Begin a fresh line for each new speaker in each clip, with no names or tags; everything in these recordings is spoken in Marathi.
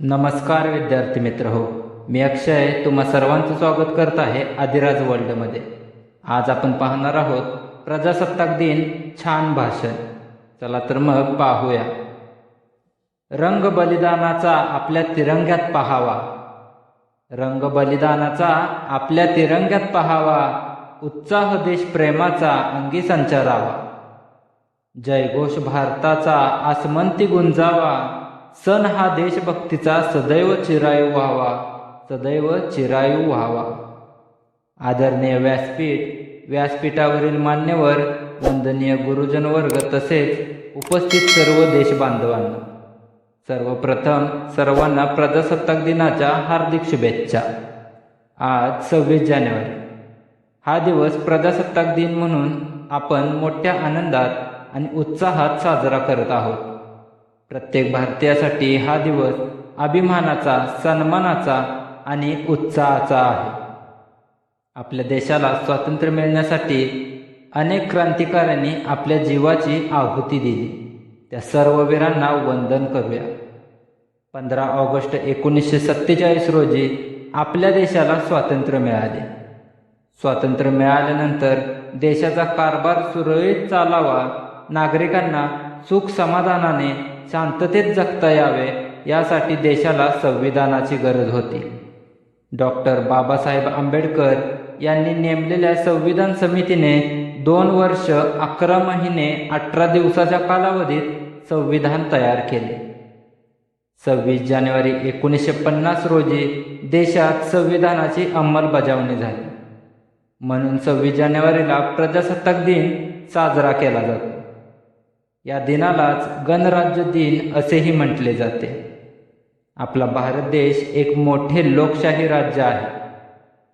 नमस्कार विद्यार्थी मित्र हो. मी अक्षय. तुम्हा सर्वांचं स्वागत करत आहे आदिराज वर्ल्डमध्ये आज आपण पाहणार आहोत प्रजासत्ताक दिन छान भाषण. चला तर मग पाहूया. रंग बलिदानाचा आपल्या तिरंग्यात पहावा. रंग बलिदानाचा आपल्या तिरंग्यात पहावा. उत्साह देश प्रेमाचा अंगी संचारावा. जयघोष भारताचा आसमंती गुंजावा. सण हा देशभक्तीचा सदैव चिरायू व्हावा सदैव चिरायू व्हावा. आदरणीय व्यासपीठ व्यासपीठावरील मान्यवर वंदनीय गुरुजन वर्ग तसेच उपस्थित सर्व देशबांधवांना सर्वप्रथम सर्वांना प्रजासत्ताक दिनाच्या हार्दिक शुभेच्छा. आज सव्वीस जानेवारी. हा दिवस प्रजासत्ताक दिन म्हणून आपण मोठ्या आनंदात आणि उत्साहात साजरा करत आहोत. प्रत्येक भारतीयासाठी हा दिवस अभिमानाचा सन्मानाचा आणि उत्साहाचा आहे. आपल्या देशाला स्वातंत्र्य मिळण्यासाठी अनेक क्रांतिकाऱ्यांनी आपल्या जीवाची आहुती दिली. त्या सर्व वीरांना वंदन करूया. पंधरा ऑगस्ट एकोणीसशे सत्तेचाळीस रोजी आपल्या देशाला स्वातंत्र्य मिळाले. स्वातंत्र्य मिळाल्यानंतर देशाचा कारभार सुरळीत चालावा नागरिकांना सुख समाधानाने शांततेत जगता यावे यासाठी देशाला संविधानाची गरज होती. डॉक्टर बाबासाहेब आंबेडकर यांनी नेमलेल्या संविधान समितीने दोन वर्ष अकरा महिने अठरा दिवसाच्या कालावधीत संविधान तयार केले. सव्वीस जानेवारी एकोणीसशे पन्नास रोजी देशात संविधानाची अंमलबजावणी झाली. म्हणून सव्वीस जानेवारीला प्रजासत्ताक दिन साजरा केला जातो. या दिनालाच गणराज्य दिन असेही म्हटले जाते. आपला भारत देश एक मोठे लोकशाही राज्य आहे.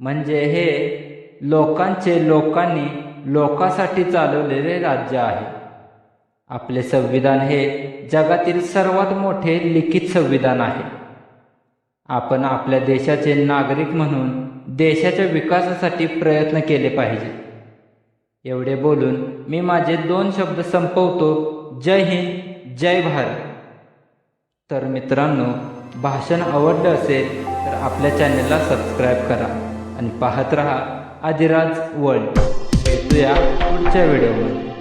म्हणजे हे लोकांचे लोकांनी लोकांसाठी चालवलेले राज्य आहे. आपले संविधान हे जगातील सर्वात मोठे लिखित संविधान आहे. आपण आपल्या देशाचे नागरिक म्हणून देशाच्या विकासासाठी प्रयत्न केले पाहिजे. एवढे बोलून मी माझे दोन शब्द संपवतो. जय हिंद जय भारत. तर मित्रांनो भाषण आवडलं असेल तर आपल्या चॅनलला सबस्क्राईब करा आणि पाहत रहा आदिराज वर्ल्ड. भेटूया पुढच्या व्हिडिओमध्ये.